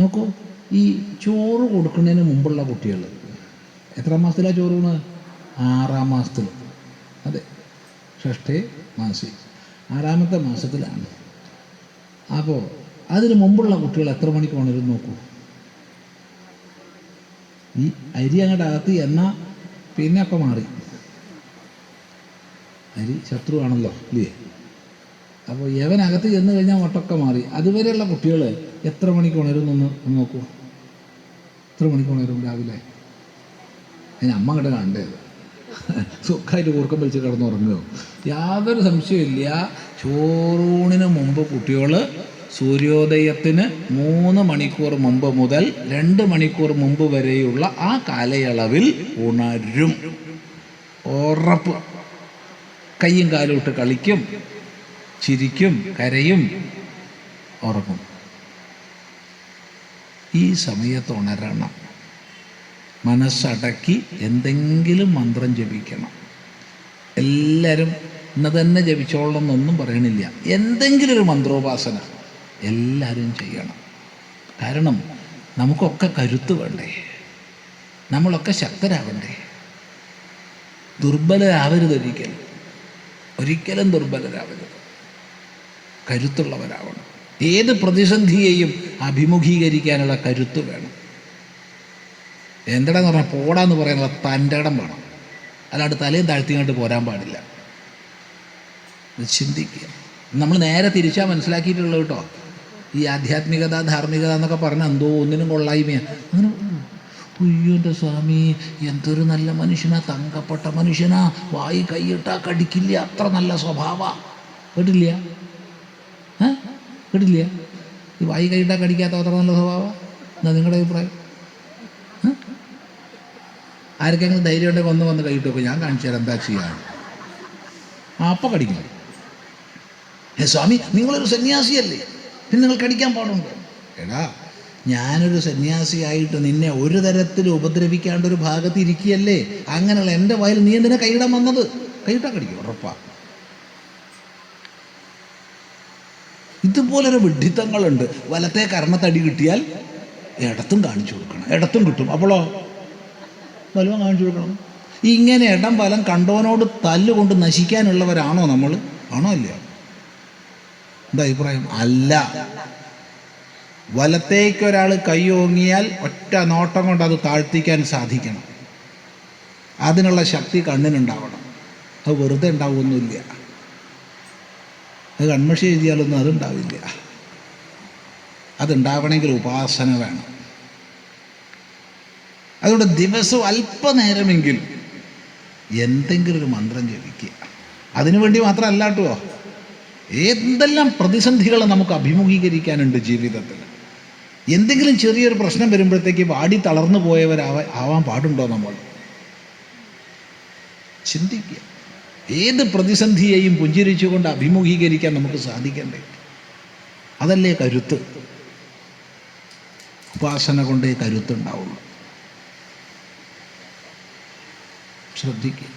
നോക്കൂ ഈ ചോറ് കൊടുക്കുന്നതിന് മുമ്പുള്ള കുട്ടികൾ എത്ര മാസത്തിലാണ് ചോറ് ഊണ് ആറാം മാസത്തിൽ. അതെ ഷഷ്ടേ മാസി. ആറാമത്തെ മാസത്തിലാണ്. അപ്പോൾ അതിന് മുമ്പുള്ള കുട്ടികൾ എത്ര മണിക്ക് ഉണരും നോക്കൂ. ഈ അരി അങ്ങോട്ട് അകത്ത് എന്നാൽ പിന്നെ ഒക്കെ മാറി. അരി ശത്രുവാണല്ലോ ഇല്ലേ? അപ്പോൾ യവനകത്ത് ചെന്ന് കഴിഞ്ഞാൽ മുട്ടൊക്കെ മാറി. അതുവരെയുള്ള കുട്ടികൾ എത്ര മണിക്ക് ഉണരുന്നൊന്ന് ഒന്ന് നോക്കൂ. എത്ര മണിക്ക് ഉണരും രാവിലെ? അതിന് അമ്മ അങ്ങോട്ട് കണ്ടത് സുഖമായിട്ട് കൂർക്കം വലിച്ച് കിടന്നുറങ്ങുമോ യാതൊരു സംശയമില്ല ചോറൂണിന് മുമ്പ് കുട്ടികൾ സൂര്യോദയത്തിന് മൂന്ന് മണിക്കൂർ മുമ്പ് മുതൽ രണ്ട് മണിക്കൂർ മുമ്പ് വരെയുള്ള ആ കാലയളവിൽ ഉണരും. ഉറപ്പ്. കയ്യും കാലും ഇട്ട് കളിക്കും. ചിരിക്കും കരയും ഉറങ്ങും. ഈ സമയത്ത് ഉണരണം. മനസ്സടക്കി എന്തെങ്കിലും മന്ത്രം ജപിക്കണം. എല്ലാവരും ഇന്ന് തന്നെ ജപിച്ചോളണം എന്നൊന്നും പറയണില്ല. എന്തെങ്കിലും ഒരു മന്ത്രോപാസന എല്ലാവരും ചെയ്യണം. കാരണം നമുക്കൊക്കെ കരുത്ത് വേണ്ടേ? നമ്മളൊക്കെ ശക്തരാകണ്ടേ ദുർബലരാവരുത് ഒരിക്കലും. ഒരിക്കലും ദുർബലരാവരുത്. കരുത്തുള്ളവരാവണം. ഏത് പ്രതിസന്ധിയെയും അഭിമുഖീകരിക്കാനുള്ള കരുത്ത് വേണം. എന്തടാന്ന് പറഞ്ഞാൽ പോടാന്ന് പറയാനുള്ള തന്റെ വേണം. അല്ലാണ്ട് തലയും താഴ്ത്തിങ്ങോട്ട് പോരാൻ പാടില്ല. ചിന്തിക്കുക. നമ്മൾ നേരെ തിരിച്ചാൽ മനസ്സിലാക്കിയിട്ടുള്ളൂ കേട്ടോ. ഈ ആധ്യാത്മികത ധാർമ്മികത എന്നൊക്കെ പറഞ്ഞാൽ എന്തോ ഒന്നിനും കൊള്ളായ്മയാണ് അങ്ങനെ അയ്യോ എന്റെ സ്വാമി എന്തൊരു നല്ല മനുഷ്യനാ തങ്കപ്പെട്ട മനുഷ്യനാ വായി കൈയിട്ടാ കടിക്കില്ല അത്ര നല്ല സ്വഭാവ. കേട്ടില്ല? കേട്ടില്ല ഈ വായി കഴിഞ്ഞാൽ കടിക്കാത്ത അത്ര നല്ല സ്വഭാവം? എന്നാ നിങ്ങളുടെ അഭിപ്രായം? ആർക്കെങ്കിലും ധൈര്യം ഉണ്ടെങ്കിൽ ഒന്ന് വന്ന് കൈയിട്ട് ഞാൻ കാണിച്ചു തരാം എന്താ ആ അപ്പം കടിക്കും. ഏ സ്വാമി നിങ്ങളൊരു സന്യാസിയല്ലേ? പിന്നെ നിങ്ങൾ കടിക്കാൻ പാടുണ്ടോ? എടാ ഞാനൊരു സന്യാസിയായിട്ട് നിന്നെ ഒരു തരത്തിൽ ഉപദ്രവിക്കാണ്ട് ഒരു ഭാഗത്ത് ഇരിക്കുകയല്ലേ? അങ്ങനെയുള്ള എന്റെ വായിൽ നീ എന്തിനാ കൈയിടാൻ വന്നത്? കൈയിട്ടാ കടിക്കും ഉറപ്പാ. ഇതുപോലൊരു വിഡ്ഢിത്തങ്ങളുണ്ട്. വലത്തെ കർമ്മത്തടി കിട്ടിയാൽ ഇടത്തും കാണിച്ചു കൊടുക്കണം. ഇടത്തും കിട്ടും. അപ്പോളോ? വലവും കാണിച്ചു കൊടുക്കണം. ഇങ്ങനെ ഇടം വലം കണ്ടവനോട് തല്ലുകൊണ്ട് നശിക്കാനുള്ളവരാണോ നമ്മൾ ആണോ അല്ല എന്താ അഭിപ്രായം? അല്ല. വലത്തേക്ക് ഒരാൾ കൈ ഓങ്ങിയാൽ ഒറ്റ നോട്ടം കൊണ്ട് അത് താഴ്ത്തിക്കാൻ സാധിക്കണം. അതിനുള്ള ശക്തി കണ്ണിനുണ്ടാവണം. അത് വെറുതെ ഉണ്ടാവുമൊന്നുമില്ല. അത് കൺമഷി എഴുതിയാലൊന്നും അതുണ്ടാവില്ല. അതുണ്ടാവണമെങ്കിൽ ഉപാസന വേണം. അതുകൊണ്ട് ദിവസവും അല്പനേരമെങ്കിലും എന്തെങ്കിലും ഒരു മന്ത്രം ജപിക്കുക. അതിനുവേണ്ടി മാത്രമല്ല കേട്ടോ. എന്തെല്ലാം പ്രതിസന്ധികളെ നമുക്ക് അഭിമുഖീകരിക്കാനുണ്ട് ജീവിതത്തിൽ. എന്തെങ്കിലും ചെറിയൊരു പ്രശ്നം വരുമ്പോഴത്തേക്ക് വാടി തളർന്നു പോയവരാവാൻ ആവാൻ പാടുണ്ടോ നമ്മൾ? ചിന്തിക്കുക. ഏത് പ്രതിസന്ധിയെയും പുഞ്ചിരിച്ചുകൊണ്ട് അഭിമുഖീകരിക്കാൻ നമുക്ക് സാധിക്കണ്ടേ? അതല്ലേ കരുത്ത്? ഉപാസന കൊണ്ടേ കരുത്തുണ്ടാവുള്ളൂ. ശ്രദ്ധിക്കുക